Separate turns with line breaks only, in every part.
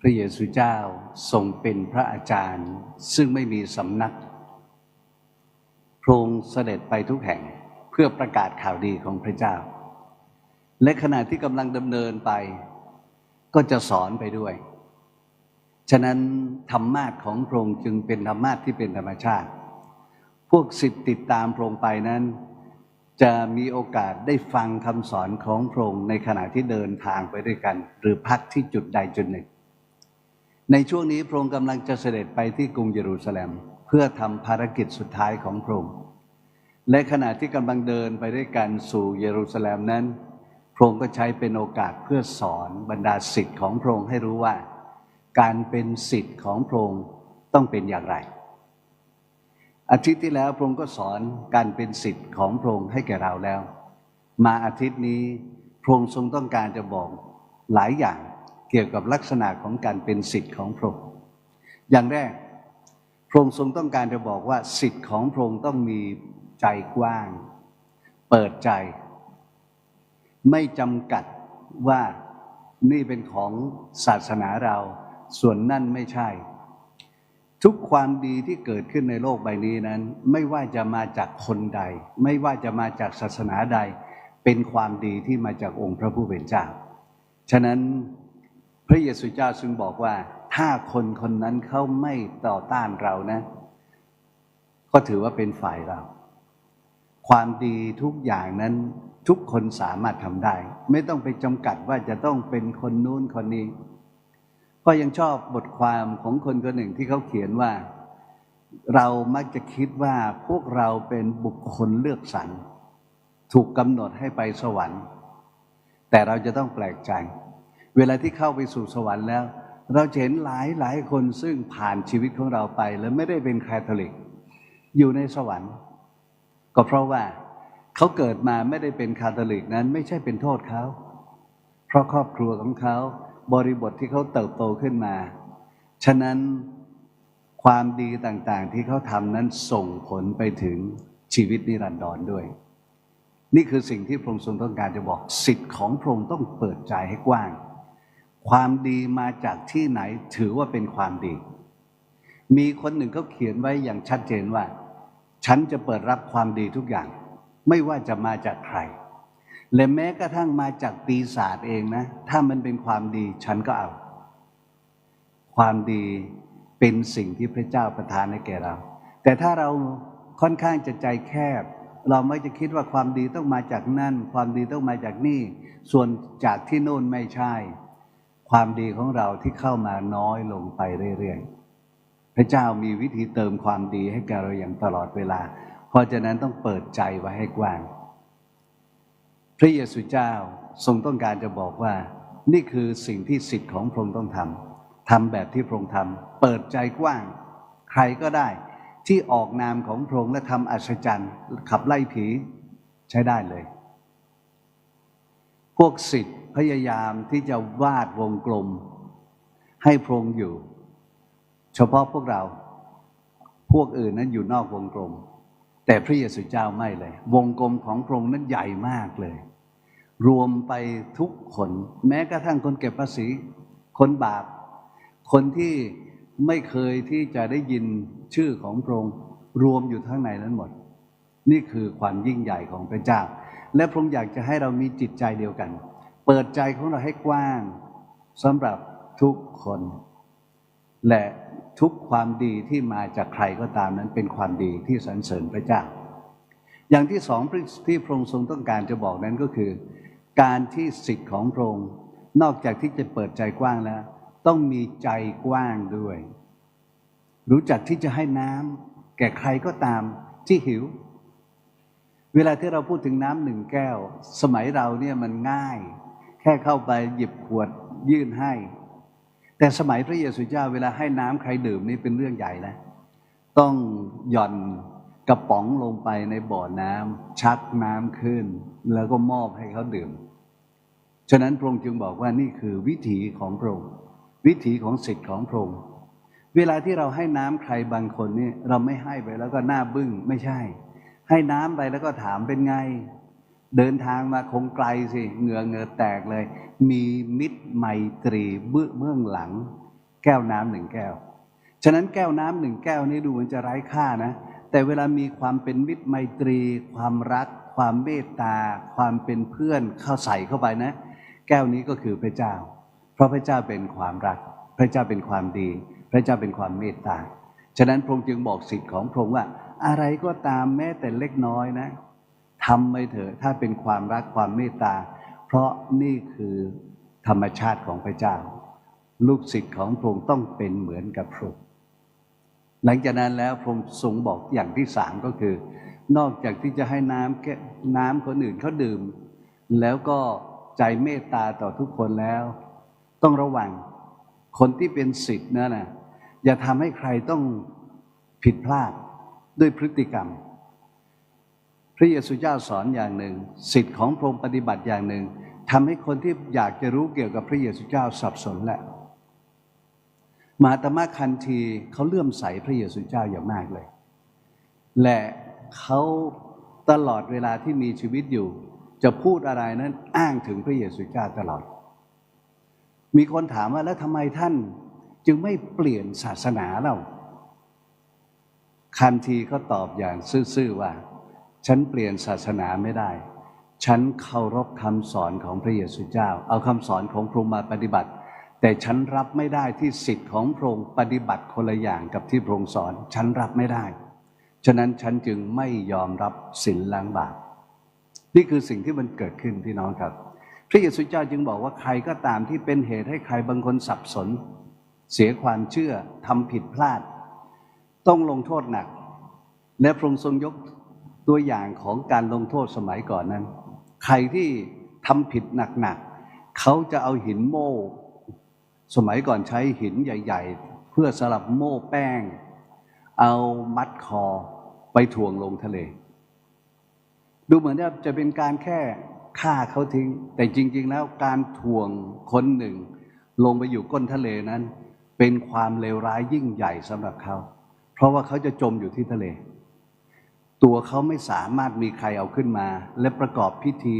พระเยซูเจ้าทรงเป็นพระอาจารย์ ซึ่งไม่มีสำนักพระองค์เสด็จไปทุกแห่งเพื่อประกาศข่าวดีของพระเจ้า และขณะที่กำลังดำเนินไป ก็จะสอนไปด้วย ฉะนั้นธรรมาทของพระองค์จึงเป็นธรรมาทที่เป็นธรรมชาติ พวกสิทธิ์ติดตามพระองค์ไปนั้น จะมีโอกาสได้ฟังคำสอนของพระองค์ในขณะที่เดินทางไปด้วยกัน หรือพักที่จุดใดจุดหนึ่ง ในช่วงนี้พระองค์กำลังจะเสด็จไปที่กรุงเยรูซาเล็ม เพื่อทำภารกิจสุดท้ายของพระองค์ และขณะที่กำลังเดินไปด้วยกันสู่เยรูซาเล็มนั้น พระองค์ก็ใช้เป็นโอกาสเพื่อสอนบรรดาสิทธิ์ของพระองค์ให้รู้ว่า การเป็นสิทธิ์ของพระองค์ต้องเป็นอย่างไร อาทิตย์ที่แล้วพระองค์ก็สอนการเป็นสิทธิ์ของพระองค์ให้แก่เราแล้ว มาอาทิตย์นี้พระองค์ทรงต้องการจะบอกหลายอย่าง เกี่ยวกับลักษณะของการเป็นสิทธิ์ของพระองค์อย่างแรก พระองค์ทรงต้องการจะบอกว่าสิทธิ์ของพระองค์ต้องมีใจกว้าง เปิดใจ ไม่จำกัดว่านี่เป็นของศาสนาเรา ส่วนนั่นไม่ใช่ ทุกความดีที่เกิดขึ้นในโลกใบนี้นั้น ไม่ว่าจะมาจากคนใด ไม่ว่าจะมาจากศาสนาใด เป็นความดีที่มาจากองค์พระผู้เป็นเจ้า ฉะนั้น พระเยซูเจ้าซึ่งบอกว่า ถ้าคนคนนั้นเขาไม่ต่อต้านเรานะ ก็ถือว่าเป็นฝ่ายเรา ความดีทุกอย่างนั้นทุกคนสามารถทำได้ ไม่ต้องไปจำกัดว่าจะต้องเป็นคนนู้นคนนี้ ก็ยังชอบบทความของคนคนหนึ่งที่เขาเขียนว่า เรามักจะคิดว่าพวกเราเป็นบุคคลเลือกสรรถูกกำหนดให้ไปสวรรค์ แต่เราจะต้องแปลกใจ เวลาที่เข้าไปสู่สวรรค์แล้ว เราเห็นหลายหลายคนซึ่งผ่านชีวิตของเราไป แล้วไม่ได้เป็นคาทอลิก อยู่ในสวรรค์ ก็เพราะว่าเขาเกิดมาไม่ได้เป็นคาทอลิกนั้นไม่ใช่เป็นโทษเขา เพราะครอบครัวของเขาบริบทที่เขาเติบโตขึ้นมา ฉะนั้นความดีต่างๆ ที่เขาทำนั้นส่งผลไปถึงชีวิตนิรันดรด้วย นี่คือสิ่งที่พระองค์ทรงต้องการจะบอกสิทธิ์ของพระองค์ต้องเปิดใจให้กว้าง ความดีมาจากที่ไหนถือว่าเป็นความดี มีคนหนึ่งเขาเขียนไว้อย่างชัดเจนว่า ฉันจะเปิดรับความดีทุกอย่าง ไม่ว่าจะมาจากใคร และแม้กระทั่งมาจากปีศาจเองนะ ถ้ามันเป็นความดีฉันก็เอา ความดีเป็นสิ่งที่พระเจ้าประทานให้แก่เรา แต่ถ้าเราค่อนข้างจะใจแคบ เราไม่จะคิดว่าความดีต้องมาจากนั่น ความดีต้องมาจากนี่ ส่วนจากที่โน่นไม่ใช่ ความดีของเราที่เข้ามาน้อยลงไปเรื่อยๆ พระเจ้ามีวิธีเติมความดีให้แกเราอย่างตลอดเวลา เพราะฉะนั้นต้องเปิดใจไว้ให้กว้าง พระเยซูเจ้าทรงต้องการจะบอกว่า นี่คือสิ่งที่สิทธิ์ของพระองค์ต้องทำทำแบบที่พระองค์ทำเปิดใจกว้าง ใครก็ได้ ที่ออกนามของพระองค์และทำอัศจรรย์ขับไล่ผีใช้ได้เลย พวกสิทธิ์ พยายามที่จะวาดวงกลม ให้พรงอยู่ เฉพาะพวกเรา พวกอื่นนั้นอยู่นอกวงกลม แต่พระเยซูเจ้าไม่เลย วงกลมของพระองค์นั้นใหญ่มากเลย รวมไปทุกคน แม้กระทั่งคนเก็บภาษี คนบาป คนที่ไม่เคยที่จะได้ยินชื่อของพระองค์รวมอยู่ทั้งในนั้นหมด นี่คือความยิ่งใหญ่ของพระเจ้า และพระองค์อยากจะให้เรามีจิตใจเดียวกัน เปิดใจของเราให้กว้างสำหรับทุกคน และทุกความดีที่มาจากใครก็ตามนั้นเป็นความดีที่สรรเสริญพระเจ้า อย่างที่สองที่พระองค์ทรงต้องการจะบอกนั้นก็คือ การที่สิทธิ์ของพระองค์นอกจากที่จะเปิดใจกว้างแล้ว ต้องมีใจกว้างด้วย รู้จักที่จะให้น้ำแก่ใครก็ตามที่หิว เวลาที่เราพูดถึงน้ำหนึ่งแก้ว สมัยเราเนี่ยมันง่าย ค่เข้าไปหยิบขวดยื่นให้ แต่สมัยพระเยซูเจ้าเวลาให้น้ำใครดื่มนี่เป็นเรื่องใหญ่นะ ต้องหย่อนกระป๋องลงไปในบ่อน้ำชักน้ำขึ้น แล้วก็มอบให้เขาดื่ม ฉะนั้นพระองค์จึงบอกว่านี่คือวิถีของพระองค์วิถีของสิทธิ์ของพระองค์เวลาที่เราให้น้ำใครบางคนนี่เราไม่ให้ไปแล้วก็หน้าบึ้งไม่ใช่ ให้น้ำไปแล้วก็ถามเป็นไง เดินทางมาคงไกลสิเหงื่อเหงื่อแตกเลย มีมิตรไมตรีเบื้องหลัง แก้วน้ำหนึ่งแก้ว ฉะนั้นแก้วน้ำหนึ่งแก้วนี้ดูเหมือนจะไร้ค่านะ แต่เวลามีความเป็นมิตรไมตรี ความรัก ความเมตตา ความเป็นเพื่อนเข้าใส่เข้าไปนะ แก้วนี้ก็คือพระเจ้า เพราะพระเจ้าเป็นความรัก พระเจ้าเป็นความดี พระเจ้าเป็นความเมตตา ฉะนั้นพระองค์จึงบอกสิทธิ์ของพระองค์ว่า อะไรก็ตามแม้แต่เล็กน้อยนะ ทำไปเถอะถ้าเป็นความรักความเมตตา เพราะนี่คือธรรมชาติของพระเจ้า ลูกศิษย์ของพระองค์ต้องเป็นเหมือนกับพระองค์หลังจากนั้นแล้วพระองค์ทรงบอกอย่างที่สามก็คือ นอกจากที่จะให้น้ำแก้น้ำคนอื่นเขาดื่ม แล้วก็ใจเมตตาต่อทุกคนแล้ว ต้องระวังคนที่เป็นศิษย์นั่นนะอย่าทำให้ใครต้องผิดพลาดด้วยพฤติกรรม พระเยซูเจ้าสอนอย่างหนึ่ง สิทธิ์ของพระองค์ปฏิบัติอย่างหนึ่งทำให้คนที่อยากจะรู้เกี่ยวกับพระเยซูเจ้าสับสนแหละมาตมะคันทีเขาเลื่อมใสพระเยซูเจ้าอย่างมากเลย และเขาตลอดเวลาที่มีชีวิตอยู่ จะพูดอะไรนั้นอ้างถึงพระเยซูเจ้าตลอด มีคนถามว่าแล้วทำไมท่านจึงไม่เปลี่ยนศาสนาเราคันทีก็ตอบอย่างซื่อๆว่า ฉันเปลี่ยนศาสนาไม่ได้ ฉันเคารพคำสอนของพระเยซูเจ้า เอาคำสอนของพระองค์มาปฏิบัติ แต่ฉันรับไม่ได้ที่สิทธิ์ของพระองค์ปฏิบัติคนละอย่างกับที่พระองค์สอน ฉันรับไม่ได้ ฉะนั้นฉันจึงไม่ยอมรับสินล้างบาป นี่คือสิ่งที่มันเกิดขึ้นพี่น้องครับ พระเยซูเจ้าจึงบอกว่าใครก็ตามที่เป็นเหตุให้ใครบางคนสับสน เสียความเชื่อทำผิดพลาด ต้องลงโทษหนัก และพระองค์ทรงยก ตัวอย่างของการลงโทษสมัยก่อนนั้น ใครที่ทำผิดหนักๆเขาจะเอาหินโม่สมัยก่อนใช้หินใหญ่ ๆ เพื่อสลับโม่แป้ง เอามัดคอไปถ่วงลงทะเล ดูเหมือนว่าจะเป็นการแค่ฆ่าเขาทิ้ง แต่จริง ๆ แล้วการถ่วงคนหนึ่ง ลงไปอยู่ก้นทะเลนั้น เป็นความเลวร้ายยิ่งใหญ่สำหรับเขา เพราะว่าเขาจะจมอยู่ที่ทะเล ตัวเขาไม่สามารถมีใครเอาขึ้นมา และประกอบพิธี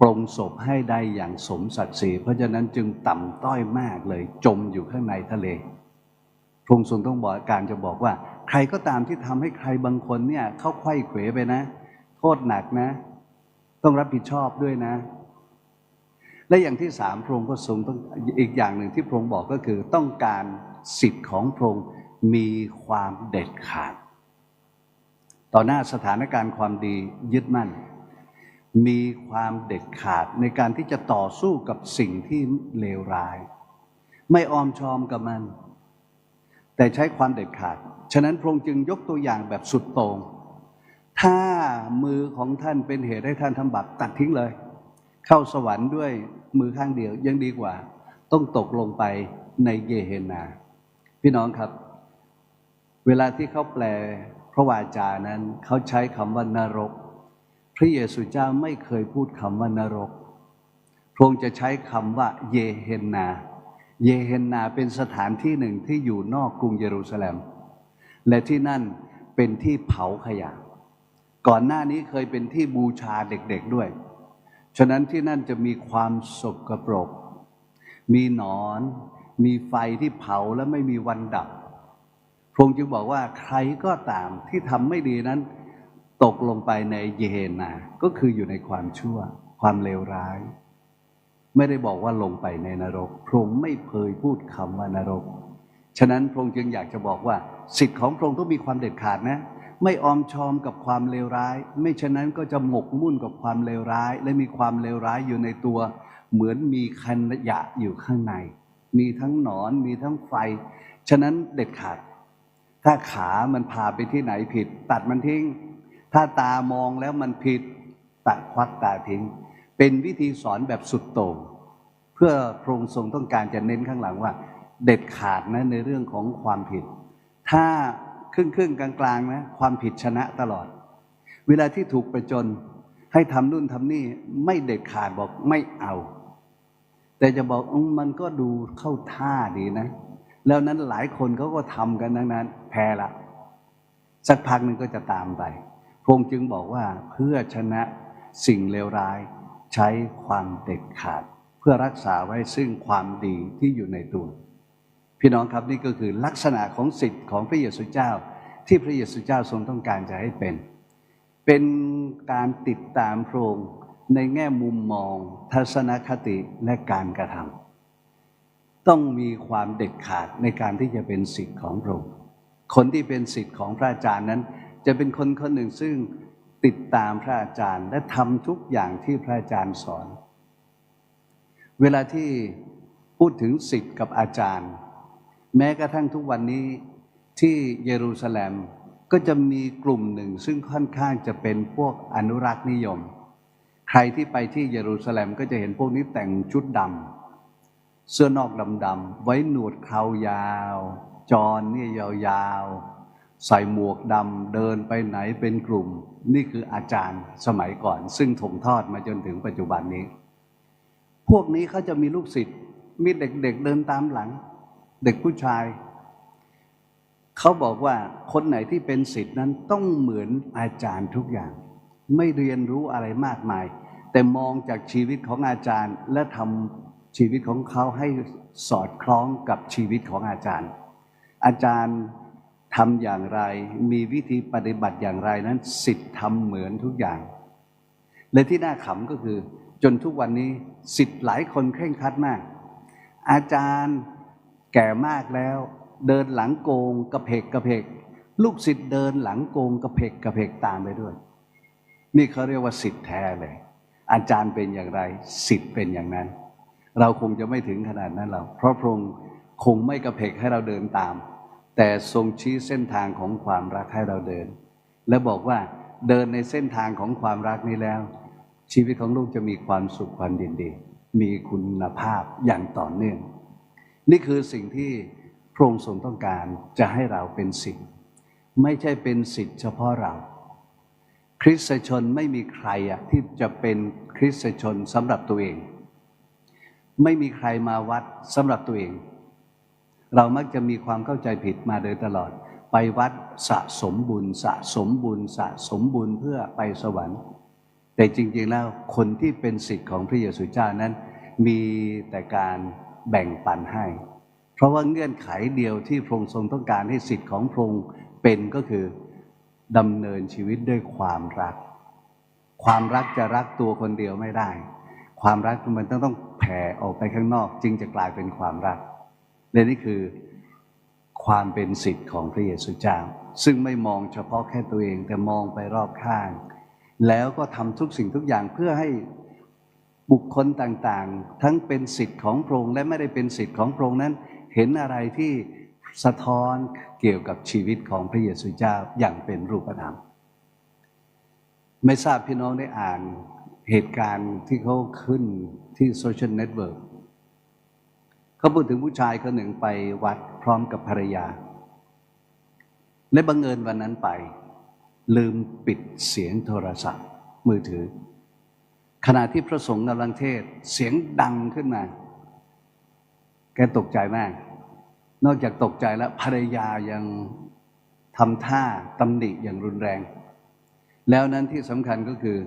ปรงศพให้ได้อย่างสมศักดิ์ศรีเพราะฉะนั้นจึงต่ำต้อยมากเลย จมอยู่ข้างในทะเลพระองค์ทรงต้องบอกการจะบอกว่า ใครก็ตามที่ทำให้ใครบางคนเนี่ยเขาไข้เขวไปนะ โทษหนักนะ ต้องรับผิดชอบด้วยนะ และอย่างที่สามพระองค์ก็ทรงต้องอีกอย่างหนึ่งที่พระองค์บอกก็คือต้องการสิทธิ์ของพระองค์มีความเด็ดขาด ต่อหน้าสถานการณ์ความดียึดมั่น มีความเด็ดขาดในการที่จะต่อสู้กับสิ่งที่เลวร้าย ไม่ออมชอมกับมัน แต่ใช้ความเด็ดขาด ฉะนั้นพระองค์จึงยกตัวอย่างแบบสุดโต่งถ้ามือของท่านเป็นเหตุให้ท่านทำบาปตัดทิ้งเลย เข้าสวรรค์ด้วยมือข้างเดียวยังดีกว่า ต้องตกลงไปในเยเฮนา พี่น้องครับ เวลาที่เขาแปล พระวาจานั้นเขาใช้คำว่านรก พระเยซูเจ้าไม่เคยพูดคำว่านรก พระองค์จะใช้คำว่าเยเฮนนา เยเฮนนาเป็นสถานที่หนึ่งที่อยู่นอกกรุงเยรูซาเล็ม และที่นั่นเป็นที่เผาขยะ ก่อนหน้านี้เคยเป็นที่บูชาเด็กๆด้วย ฉะนั้นที่นั่นจะมีความสกปรก มีหนอน มีไฟที่เผาและไม่มีวันดับ พระองค์จึงบอกว่าใครก็ตามที่ทำไม่ดีนั้น ตกลงไปในเยเฮนา ก็คืออยู่ในความชั่ว ความเลวร้าย ไม่ได้บอกว่าลงไปในนรก พระองค์ไม่เคยพูดคำว่านรก ฉะนั้นพระองค์จึงอยากจะบอกว่า สิทธิ์ของพระองค์ต้องมีความเด็ดขาดนะ ไม่ออมชอมกับความเลวร้าย ไม่ฉะนั้นก็จะหมกมุ่นกับความเลวร้าย และมีความเลวร้ายอยู่ในตัว เหมือนมีขยะอยู่ข้างใน มีทั้งหนอน มีทั้งไฟ ฉะนั้นเด็ดขาด ถ้าขามันพาไปที่ไหนผิด ตัดมันทิ้ง ถ้าตามองแล้วมันผิด ตัดควักตาทิ้ง เป็นวิธีสอนแบบสุดโต่งเพื่อพระองค์ทรงต้องการจะเน้นข้างหลังว่า เด็ดขาดนะในเรื่องของความผิด ถ้าครึ่งครึ่งกลางๆนะความผิดชนะตลอด เวลาที่ถูกประจนให้ทำนู่นทำนี่ไม่เด็ดขาดบอกไม่เอา แต่จะบอกอมมันก็ดูเข้าท่าดีนะ แล้วนั้นหลายคนเขาก็ทำกันดังนั้น แพ้ละ สักพักหนึ่งก็จะตามไปพระองค์จึงบอกว่าเพื่อชนะสิ่งเลวร้ายใช้ความเด็ดขาด เพื่อรักษาไว้ซึ่งความดีที่อยู่ในตัว พี่น้องครับนี่ก็คือลักษณะของสิทธิ์ของพระเยซูเจ้า ที่พระเยซูเจ้าทรงต้องการจะให้เป็น เป็นการติดตามพระองค์ในแง่มุมมอง ทัศนคติและการกระทำต้องมีความเด็ดขาดในการที่จะเป็นสิทธิ์ของพระองค์ คนที่เป็นสิทธิ์ของพระอาจารย์นั้น จะเป็นคนคนหนึ่งซึ่งติดตามพระอาจารย์ และทำทุกอย่างที่พระอาจารย์สอน เวลาที่พูดถึงสิทธิ์กับอาจารย์ แม้กระทั่งทุกวันนี้ที่เยรูซาเล็มก็จะมีกลุ่มหนึ่งซึ่งค่อนข้างจะเป็นพวกอนุรักษ์นิยม ใครที่ไปที่เยรูซาเล็มก็จะเห็นพวกนี้แต่งชุดดำเสื้อนอกดำๆไว้หนวดเครายาว จอนเนี่ยยาวๆ ใส่หมวกดำเดินไปไหนเป็นกลุ่ม นี่คืออาจารย์สมัยก่อน ซึ่งถงทอดมาจนถึงปัจจุบันนี้ พวกนี้เขาจะมีลูกศิษย์มีเด็กๆเดินตามหลัง เด็กผู้ชาย เขาบอกว่าคนไหนที่เป็นศิษย์นั้นต้องเหมือนอาจารย์ทุกอย่าง ไม่เรียนรู้อะไรมากมาย แต่มองจากชีวิตของอาจารย์และทำชีวิตของเขาให้สอดคล้องกับชีวิตของอาจารย์ อาจารย์ทำอย่างไร มีวิธีปฏิบัติอย่างไรนั้นศิษย์ทำเหมือนทุกอย่าง และที่น่าขำก็คือ จนทุกวันนี้ศิษย์หลายคนเคร่งครัดมาก อาจารย์แก่มากแล้ว เดินหลังโกงกระเพกกระเพก ลูกศิษย์เดินหลังโกงกระเพกกระเพกตามไปด้วย นี่เขาเรียกว่าศิษย์แท้เลย อาจารย์เป็นอย่างไรศิษย์เป็นอย่างนั้น เราคงจะไม่ถึงขนาดนั้นหรอกเพราะพระองค์คงไม่กระเพกให้เราเดินตาม แต่ทรงชี้เส้นทางของความรักให้เราเดิน และบอกว่าเดินในเส้นทางของความรักนี้แล้ว ชีวิตของลูกจะมีความสุขความยินดี มีคุณภาพอย่างต่อเนื่อง นี่คือสิ่งที่พระองค์ทรงต้องการจะให้เราเป็นสิทธิ์ไม่ใช่เป็นสิทธิ์เฉพาะเรา คริสตชนไม่มีใครอะที่จะเป็นคริสตชนสำหรับตัวเอง ไม่มีใครมาวัดสำหรับตัวเอง เรามักจะมีความเข้าใจผิดมาโดยตลอด ไปวัดสะสมบุญ สะสมบุญ สะสมบุญเพื่อไปสวรรค์ แต่จริงๆแล้วคนที่เป็นสิทธิ์ของพระเยซูเจ้านั้น มีแต่การแบ่งปันให้ เพราะว่าเงื่อนไขเดียวที่พระองค์ทรงต้องการให้สิทธิ์ของพระองค์เป็นก็คือดำเนินชีวิตด้วยความรัก ความรักจะรักตัวคนเดียวไม่ได้ ความรักมันต้องต้องแผ่ออกไปข้างนอก จึงจะกลายเป็นความรัก และนี่คือความเป็นสิทธิ์ของพระเยซูเจ้า ซึ่งไม่มองเฉพาะแค่ตัวเองแต่มองไปรอบข้าง แล้วก็ทำทุกสิ่งทุกอย่างเพื่อให้บุคคลต่างๆ ทั้งเป็นสิทธิ์ของพระองค์และไม่ได้เป็นสิทธิ์ของพระองค์นั้น เห็นอะไรที่สะท้อนเกี่ยวกับชีวิตของพระเยซูเจ้าอย่างเป็นรูปธรรม ไม่ทราบพี่น้องได้อ่านเหตุการณ์ที่เขาขึ้นที่โซเชียลเน็ตเวิร์ก เขาพูดถึงผู้ชายคนหนึ่งไปวัดพร้อมกับภรรยา และบังเอิญวันนั้นไป ลืมปิดเสียงโทรศัพท์ มือถือ ขณะที่พระสงฆ์กำลังเทศเสียงดังขึ้นมา แกตกใจมาก นอกจากตกใจแล้วภรรยายังทำท่าตำหนิอย่างรุนแรง แล้วนั้นที่สำคัญก็คือ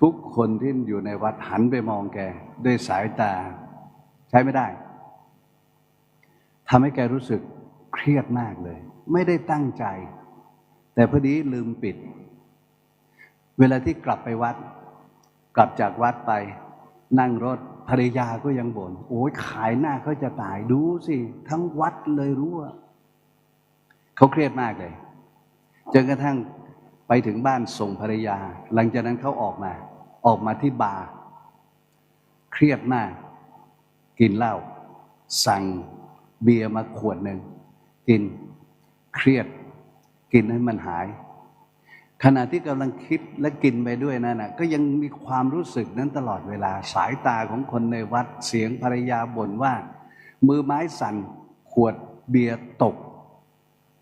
ทุกคนที่อยู่ในวัดหันไปมองแก ด้วยสายตา ใช้ไม่ได้ ทำให้แกรู้สึกเครียดมากเลย ไม่ได้ตั้งใจ แต่พอดีลืมปิด เวลาที่กลับไปวัด กลับจากวัดไป นั่งรถภรรยาก็ยังบน่นโอ้ยขายหน้าเขาจะตายดูสิ ทั้งวัดเลยรู้ว่าเขาเครียดมากเลยจนกระทั่งไปถึงบ้านส่งภรรยา หลังจากนั้นเขาออกมา ออกมาที่บาร์เครียดมาก กินเหล้าสั่ง เบียร์มาขวดหนึ่งกินเครียด กินให้มันหาย ขณะที่กำลังคิดและกินไปด้วยนั่นนะก็ยังมีความรู้สึกนั้นตลอดเวลาสายตาของคนในวัดเสียงภรรยาบ่นว่า มือไม้สั่นขวดเบียร์ตก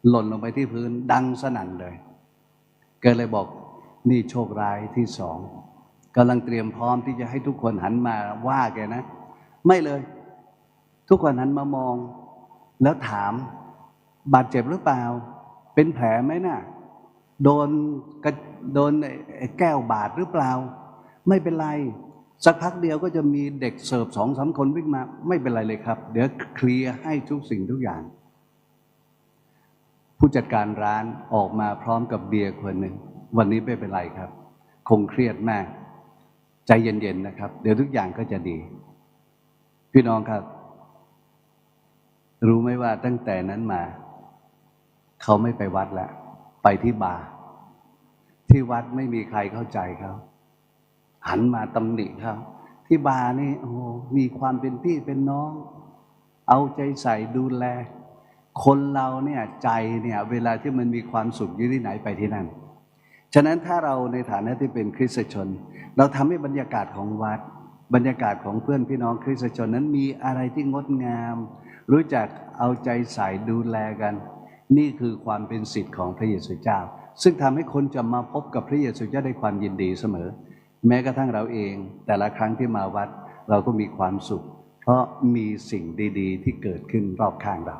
หล่นลงไปที่พื้นดังสนั่นเลยก็เลยบอกนี่โชคร้ายที่สองกำลังเตรียมพร้อมที่จะให้ทุกคนหันมาว่าแกนะ ไม่เลย ทุกคนหันมามอง แล้วถามบาดเจ็บหรือเปล่า เป็นแผลไหมนะ่ะ โดนกระโดนแก้วบาดหรือเปล่า ไม่เป็นไร สักพักเดียวก็จะมีเด็กเสิร์ฟสองสามคนวิ่งมา ไม่เป็นไรเลยครับ เดี๋ยวเคลียร์ให้ทุกสิ่งทุกอย่าง ผู้จัดการร้านออกมาพร้อมกับเบียร์คนหนึ่ง วันนี้ไม่เป็นไรครับ คงเครียดมาก ใจเย็นๆนะครับ เดี๋ยวทุกอย่างก็จะดี พี่น้องครับ รู้ไหมว่าตั้งแต่นั้นมา เขาไม่ไปวัดแล้วไปที่บาร์ที่วัดไม่มีใครเข้าใจเขาหันมาตำหนิเขาที่บาร์นี่โอ้มีความเป็นพี่เป็นน้อง เอาใจใส่ดูแล คนเราเนี่ยใจเนี่ย เวลาที่มันมีความสุขอยู่ที่ไหนไปที่นั่น ฉะนั้นถ้าเราในฐานะที่เป็นคริสตชน เราทำให้บรรยากาศของวัด บรรยากาศของเพื่อนพี่น้องคริสตชนนั้นมีอะไรที่งดงาม รู้จักเอาใจใส่ดูแลกัน นี่คือความเป็นสิทธิ์ของพระเยซูเจ้า ซึ่งทำให้คนจะมาพบกับพระเยซูเจ้าด้ความยินดีเสมอ แม้กระทั่งเราเอง แต่ละครั้งที่มาวัดเราก็มีความสุข เพราะมีสิ่งดี ๆ ที่เกิดขึ้นรอบข้างเรา